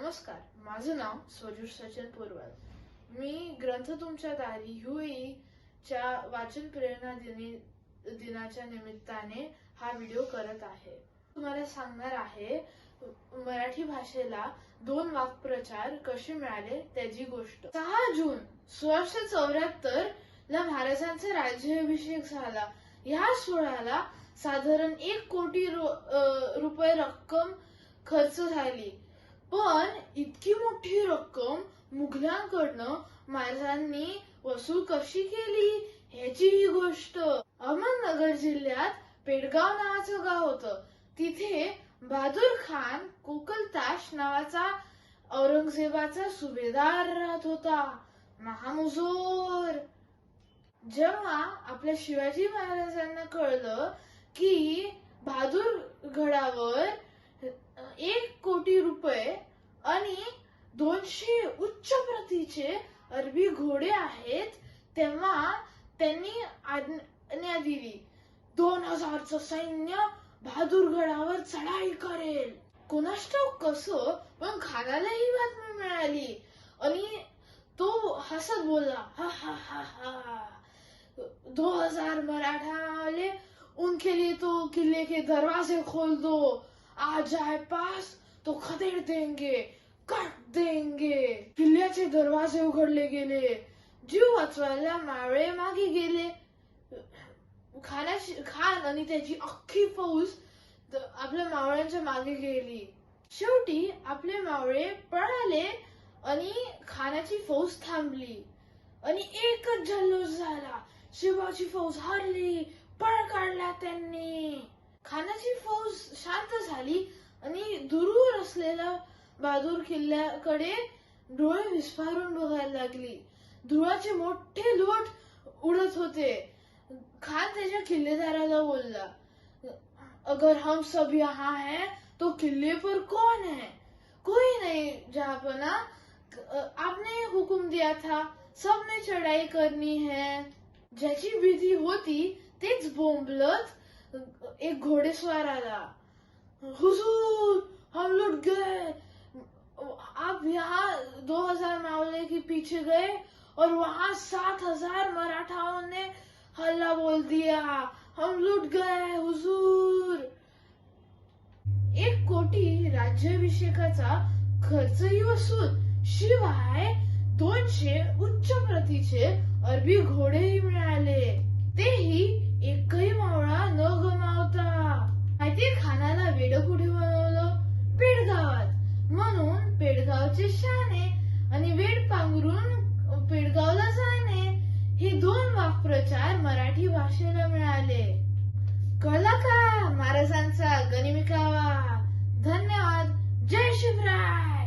नमस्कार माझं नाव स्वजूष सचिन पोरवाल. मी ग्रंथ तुमच्या दारी युई च्या वाचन प्रेरणा दिनी दिनाच्या निमित्ताने हा व्हिडिओ करत आहे. तुम्हाला सांगणार आहे मराठी भाषेला दोन वाक्प्रचार कसे मिळाले त्याची गोष्ट. सहा जून सोळाशे चौऱ्याहत्तर ला महाराजांचा राज्याभिषेक झाला. ह्या सोहळ्याला साधारण एक कोटी रु- रुपये रक्कम खर्च झाली. पण इतकी मोठी रक्कम मुघलांकडनं महाराजांनी वसूल कशी केली? ह्याची ही गोष्ट. अहमदनगर जिल्ह्यात पेडगाव नावाचं गाव होतं. तिथे बहादूर खान कोकलताश नावाचा औरंगजेबाचा सुभेदार राहत होता. महामुजोर. जेव्हा आपल्या शिवाजी महाराजांना कळलं की बहादूर गडावर एक कोटी रुपये आणि दोनशे उच्च प्रतीचे अरबी घोडे आहेत तेव्हा त्यांनी आज्ञा दिली दोन हजारचं सैन्य बहादूरगडावर चढाई करेल. कोणास ठाऊक कसं? पण खानाला ही बातमी मिळाली. आणि तो हसत बोलला हा हा हा हा दो हजार मराठा वाले उनके लिए तो किले के दरवाजे खोल दो. आ जाए पास तो खदेड़ देंगे काट देंगे. किल्ल्याचे दरवाजे उघडले गेले. जीव वाचवायला मावळे मागे गेले. खानाची खान आणि त्याची अख्खी फौज आपल्या मावळ्यांच्या मागे गेली. शेवटी आपले मावळे पळाले आणि खानाची फौज थांबली. आणि एकच जल्लोष झाला. शिवाची फौज हरली. पळ काढला त्यांनी. खानाची फौज शांत झाली. आणि दूर असलेल्या बहादूर किल्ल्याकडे डोळे विस्फारून बघायला लागली. धुळाचे मोठे लोट उडत होते. खान त्याच्या किल्लेदाराला बोलला अगर हम सब यहाँ है तो किल्ले पर कौन है? कोई नहीं जहापना। आपने हुकुम दिया था। सबने चढ़ाई करनी है। ज्याची विधी होती तेच बोंबलत एक घोडेस्वार आला। हुजूर हम लुट गए। आप यहाँ दो हजार मावले के पीछे गए और वहाँ सात हजार मराठाओं ने हल्ला बोल दिया। हम लुट गए हुजूर। एक कोटी राज्याभिषेकाचा खर्चही वसूल शिवाय दोनशे उच्च प्रतीचे अरबी घोडेही मिळाले. तेही आणि वेड पांघरून पेडगावला जाणे हे दोन वाक्प्रचार मराठी भाषेला मिळाले. कळला का महाराजांचा गनिमिकावा धन्यवाद. जय शिवराय.